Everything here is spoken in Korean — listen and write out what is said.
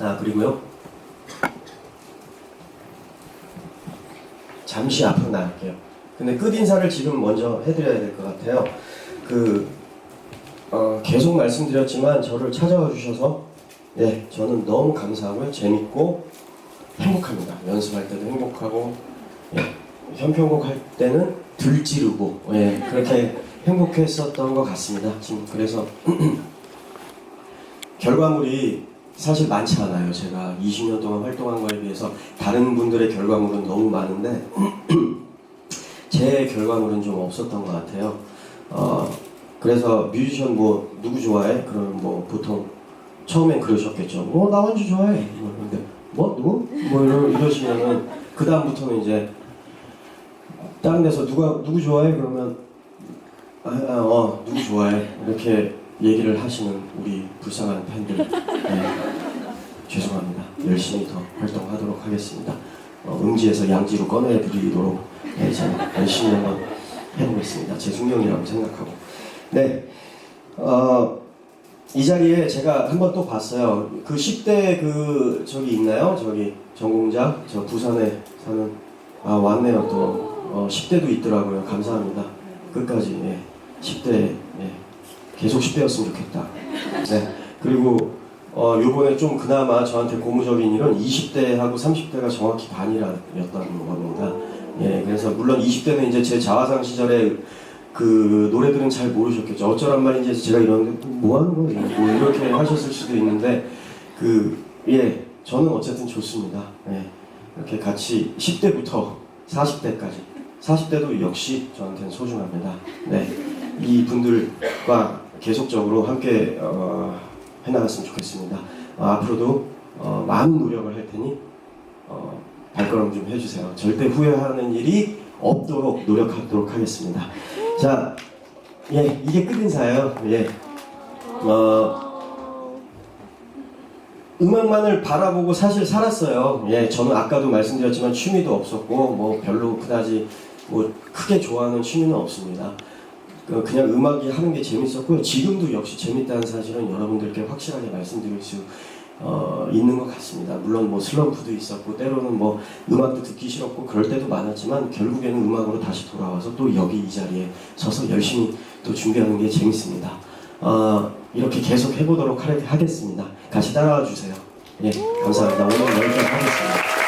아 그리고요 잠시 앞으로 나갈게요. 근데 끝 인사를 지금 먼저 해드려야 될 것 같아요. 그 어, 계속 말씀드렸지만 저를 찾아와 주셔서 네 저는 너무 감사하고요 재밌고 행복합니다. 연습할 때도 행복하고 예, 현편곡 할 때는 들찌르고 예, 그렇게 행복했었던 것 같습니다. 지금 그래서 결과물이 사실 많지 않아요. 제가 20년 동안 활동한 거에 비해서 다른 분들의 결과물은 너무 많은데 제 결과물은 좀 없었던 것 같아요. 어, 그래서 뮤지션 뭐 누구 좋아해? 그러면 뭐 보통 처음엔 그러셨겠죠. 뭐 나원주 좋아해. 뭐 근데 뭐 누구? 뭐 이러, 이러시면은 그 다음부터는 이제 다른 데서 누가 누구 좋아해? 그러면 아, 아, 어 누구 좋아해? 이렇게 얘기를 하시는 우리 불쌍한 팬들 네, 죄송합니다. 열심히 더 활동하도록 하겠습니다. 어, 음지에서 양지로 꺼내드리도록 네, 제가 열심히 한번 해보겠습니다. 제 숙명이라고 생각하고 네. 어, 이 자리에 제가 한번 또 봤어요. 그 10대 그 저기 있나요? 저기 전공자 저 부산에 사는 아 왔네요 또 어, 10대도 있더라고요. 감사합니다. 끝까지 예. 10대 예. 계속 10대였으면 좋겠다. 네. 그리고 어, 요번에 좀 그나마 저한테 고무적인 일은 20대하고 30대가 정확히 반이라였던 겁니다. 예, 그래서 물론 20대는 이제 제 자화상 시절에 그 노래들은 잘 모르셨겠죠. 어쩌란 말인지 제가 이러는데 뭐 하는 거예요? 뭐 이렇게 하셨을 수도 있는데 그 예, 저는 어쨌든 좋습니다. 예, 이렇게 같이 10대부터 40대까지 40대도 역시 저한테는 소중합니다. 네, 이 분들과 계속적으로 함께 어, 해나갔으면 좋겠습니다. 어, 앞으로도 어, 많은 노력을 할 테니 어, 발걸음 좀 해주세요. 절대 후회하는 일이 없도록 노력하도록 하겠습니다. 자, 예, 이게 끝 인사예요. 예, 어, 음악만을 바라보고 사실 살았어요. 예, 저는 아까도 말씀드렸지만 취미도 없었고 뭐 별로 그다지 뭐 크게 좋아하는 취미는 없습니다. 그 그냥 음악이 하는 게 재밌었고요. 지금도 역시 재밌다는 사실은 여러분들께 확실하게 말씀드릴 수 어, 있는 것 같습니다. 물론 뭐 슬럼프도 있었고 때로는 뭐 음악도 듣기 싫었고 그럴 때도 많았지만 결국에는 음악으로 다시 돌아와서 또 여기 이 자리에 서서 열심히 또 준비하는 게 재밌습니다. 어, 이렇게 계속 해보도록 하- 하겠습니다. 같이 따라와 주세요. 예, 감사합니다. 오늘 여기까지 하겠습니다.